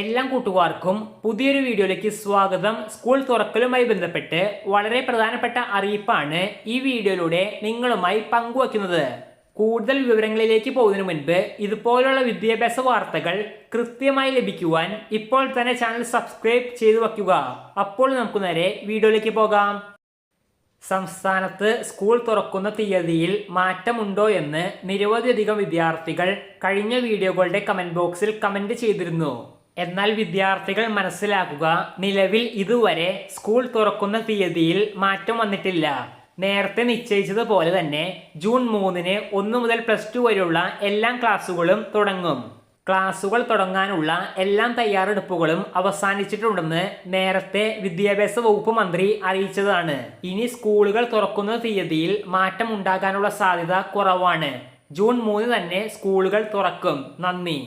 എല്ലാ കൂട്ടുകാർക്കും പുതിയൊരു വീഡിയോയിലേക്ക് സ്വാഗതം. സ്കൂൾ തുറക്കലുമായി ബന്ധപ്പെട്ട് വളരെ പ്രധാനപ്പെട്ട അറിയിപ്പാണ് ഈ വീഡിയോയിലൂടെ നിങ്ങളുമായി പങ്കുവയ്ക്കുന്നത്. കൂടുതൽ വിവരങ്ങളിലേക്ക് പോകുന്നതിന് മുൻപ് ഇതുപോലുള്ള വിദ്യാഭ്യാസ വാർത്തകൾ കൃത്യമായി ലഭിക്കുവാൻ ഇപ്പോൾ തന്നെ ചാനൽ സബ്സ്ക്രൈബ് ചെയ്തു വയ്ക്കുക. അപ്പോൾ നമുക്ക് നേരെ വീഡിയോയിലേക്ക് പോകാം. സംസ്ഥാനത്ത് സ്കൂൾ തുറക്കുന്ന തീയതിയിൽ മാറ്റമുണ്ടോ എന്ന് നിരവധിയധികം വിദ്യാർത്ഥികൾ കഴിഞ്ഞ വീഡിയോകളുടെ കമന്റ് ബോക്സിൽ കമന്റ് ചെയ്തിരുന്നു. എന്നാൽ വിദ്യാർത്ഥികൾ മനസ്സിലാക്കുക നിലവിൽ ഇതുവരെ സ്കൂൾ തുറക്കുന്ന തീയതിയിൽ മാറ്റം വന്നിട്ടില്ല. നേരത്തെ നിശ്ചയിച്ചതുപോലെ തന്നെ ജൂൺ മൂന്നിന് ഒന്ന് മുതൽ പ്ലസ് ടു വരെയുള്ള എല്ലാ ക്ലാസ്സുകളും തുടങ്ങും. ക്ലാസുകൾ തുടങ്ങാനുള്ള എല്ലാ തയ്യാറെടുപ്പുകളും അവസാനിച്ചിട്ടുണ്ടെന്ന് നേരത്തെ വിദ്യാഭ്യാസ വകുപ്പ് മന്ത്രി അറിയിച്ചതാണ്. ഇനി സ്കൂളുകൾ തുറക്കുന്ന തീയതിയിൽ മാറ്റം ഉണ്ടാകാനുള്ള സാധ്യത കുറവാണ്. ജൂൺ മൂന്ന് തന്നെ സ്കൂളുകൾ തുറക്കും. നന്ദി.